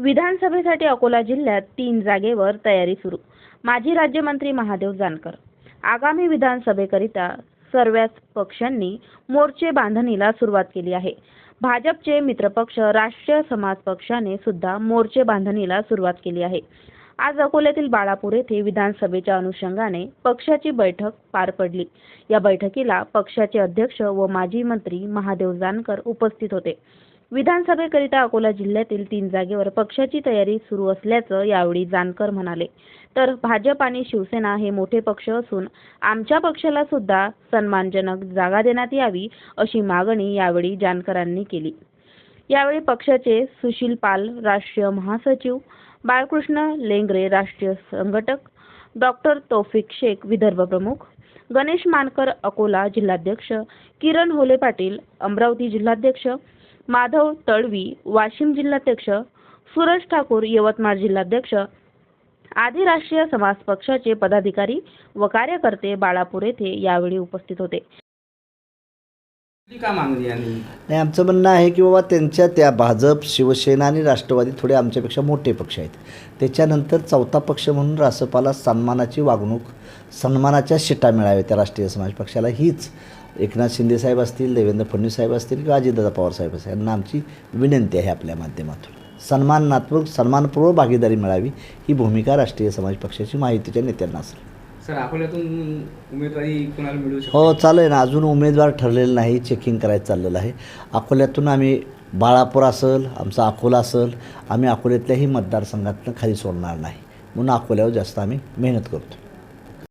विधानसभेसाठी अकोला जिल्ह्यात तीन जागेवर तयारी सुरू. माजी राज्यमंत्री महादेव जानकर. आगामी विधानसभेकरिता सर्वच पक्षांनी मोर्चे बांधणीला सुरुवात केली आहे. भाजपचे मित्रपक्ष राष्ट्रीय समाज पक्षाने सुद्धा मोर्चे बांधणीला सुरुवात केली आहे. आज अकोल्यातील बाळापूर येथे विधानसभेच्या अनुषंगाने पक्षाची बैठक पार पडली. या बैठकीला पक्षाचे अध्यक्ष व माजी मंत्री महादेव जानकर उपस्थित होते. विधानसभेकरिता अकोला जिल्ह्यातील तीन जागेवर पक्षाची तयारी सुरू असल्याचं यावेळी जानकर म्हणाले. तर भाजप आणि शिवसेना हे मोठे पक्ष असून आमच्या पक्षाला सुद्धा सन्मानजनक जागा देण्यात यावी अशी मागणी यावेळी जानकरांनी केली. यावेळी पक्षाचे सुशील पाल राष्ट्रीय महासचिव बाळकृष्ण लेंगरे राष्ट्रीय संघटक डॉक्टर तौफिक शेख विदर्भ प्रमुख गणेश मानकर अकोला जिल्हाध्यक्ष किरण होले पाटील अमरावती जिल्हाध्यक्ष माधव तळवी वाशिम जिल्हाध्यक्ष सुरज ठाकूर यवतमाळ जिल्हाध्यक्ष आदी राष्ट्रीय समाज पक्षाचे पदाधिकारी व कार्यकर्ते बाळापूर येथे यावेळी उपस्थित होते. मागणी आणि नाही आमचं म्हणणं आहे की बाबा त्यांच्या त्या भाजप शिवसेना आणि राष्ट्रवादी थोडे आमच्यापेक्षा मोठे पक्ष आहेत. त्याच्यानंतर चौथा पक्ष म्हणून रासपाला सन्मानाची वागणूक सन्मानाच्या शिटा मिळाव्या त्या राष्ट्रीय समाज पक्षाला. हीच एकनाथ शिंदेसाहेब असतील देवेंद्र फडणवीस साहेब असतील किंवा अजितदादा पवार साहेब असतील यांना आमची विनंती आहे आपल्या माध्यमातून. सन्मानात्मक सन्मानपूर्व भागीदारी मिळावी ही भूमिका राष्ट्रीय समाज पक्षाची माहितीच्या नेत्यांना असेल. सर अकोल्यातून उमेदवारी कोणाला मिळू शकते? हो चालू आहे ना. अजून उमेदवार ठरलेलं नाही. चेकिंग करायचं चाललेलं आहे. अकोल्यातून आम्ही बाळापूर असेल आमचा अकोला असेल आम्ही अकोल्यातल्याही मतदारसंघातनं खाली सोडणार नाही. म्हणून अकोल्यावर जास्त आम्ही मेहनत करतो.